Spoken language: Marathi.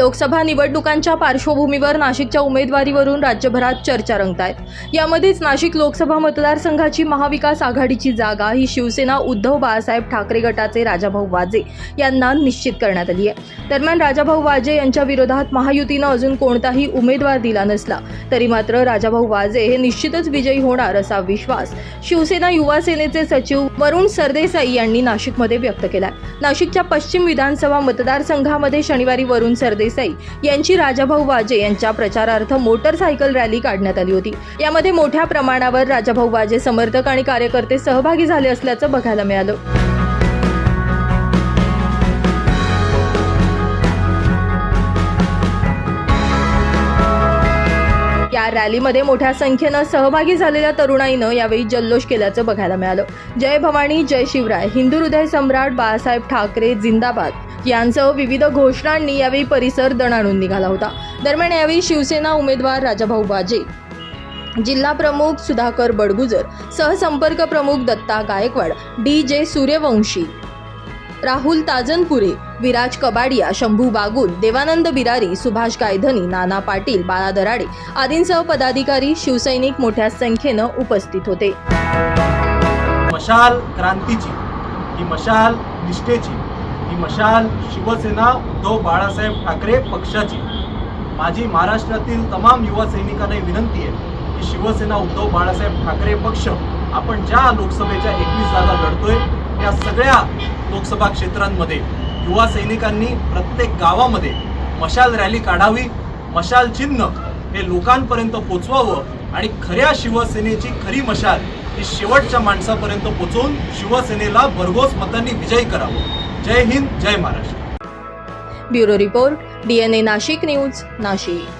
लोकसभा निवडणुकांच्या पार्श्वभूमीवर नाशिकच्या उमेदवारीवरून राज्यभरात चर्चा रंगत आहेत यामध्येच नाशिक लोकसभा मतदारसंघाची महाविकास आघाडीची जागा ही शिवसेना उद्धव बाळासाहेब ठाकरे गटाचे राजाभाऊ वाजे यांना निश्चित करण्यात आली आहे. दरम्यान राजाभाऊ वाजे यांच्या विरोधात महायुतीनं अजून कोणताही उमेदवार दिला नसला तरी मात्र राजाभाऊ वाजे हे निश्चितच विजयी होणार असा विश्वास शिवसेना युवा सेनेचे सचिव वरुण सरदेसाई यांनी नाशिकमध्ये व्यक्त केलाय. नाशिकच्या पश्चिम विधानसभा मतदारसंघामध्ये शनिवारी वरुण सरदेसाई यांची राजाभाऊ वाजे यांच्या प्रचारार्थ मोटरसायकल रॅली काढण्यात आली होती. यामध्ये मोठ्या प्रमाणावर राजाभाऊ वाजे समर्थक आणि कार्यकर्ते सहभागी झाले असल्याचं बघायला मिळालं. या रॅलीमध्ये मोठ्या संख्येनं सहभागी झालेल्या तरुणाईनं यावेळी जल्लोष केल्याचं बघायला मिळालं. जय भवानी जय शिवराय. हिंदू हृदय सम्राट बाळासाहेब ठाकरे जिंदाबाद. यांसह विविध घोषणांनी यावेळी परिसर दणाणून निघाला होता. दरम्यान यावेळी शिवसेना उमेदवार राजाभाऊ बाजे जिल्हा प्रमुख सुधाकर बडगुजर सहसंपर्क प्रमुख दत्ता गायकवाड डी जे सूर्यवंशी राहुल ताजनपुरे विराज कबाडिया शंभू बागुल देवानंद बिरारी सुभाष गायधनी नाना पाटील बाळा दराडे आदींसह पदाधिकारी शिवसैनिक मोठ्या संख्येनं उपस्थित होते. मशाल क्रांतीची ही मशाल निष्ठेची ही मशाल शिवसेना उद्धव बाळासाहेब ठाकरे पक्षाची. माझी महाराष्ट्रातील तमाम युवा सैनिकांना विनंती आहे की शिवसेना उद्धव बाळासाहेब ठाकरे पक्ष आपण ज्या लोकसभेच्या एकवीस जागा लढतोय या सगळ्या लोकसभा क्षेत्रांमध्ये युवा सैनिकांनी प्रत्येक गावामध्ये मशाल रॅली काढावी मशाल चिन्ह हे लोकांपर्यंत पोचवावं आणि खऱ्या शिवसेनेची खरी मशाल ही शेवटच्या माणसापर्यंत पोचवून शिवसेनेला भरघोस मतांनी विजयी करावं. जय हिंद जय Maharashtra. Bureau report DNA Nashik news Nashik.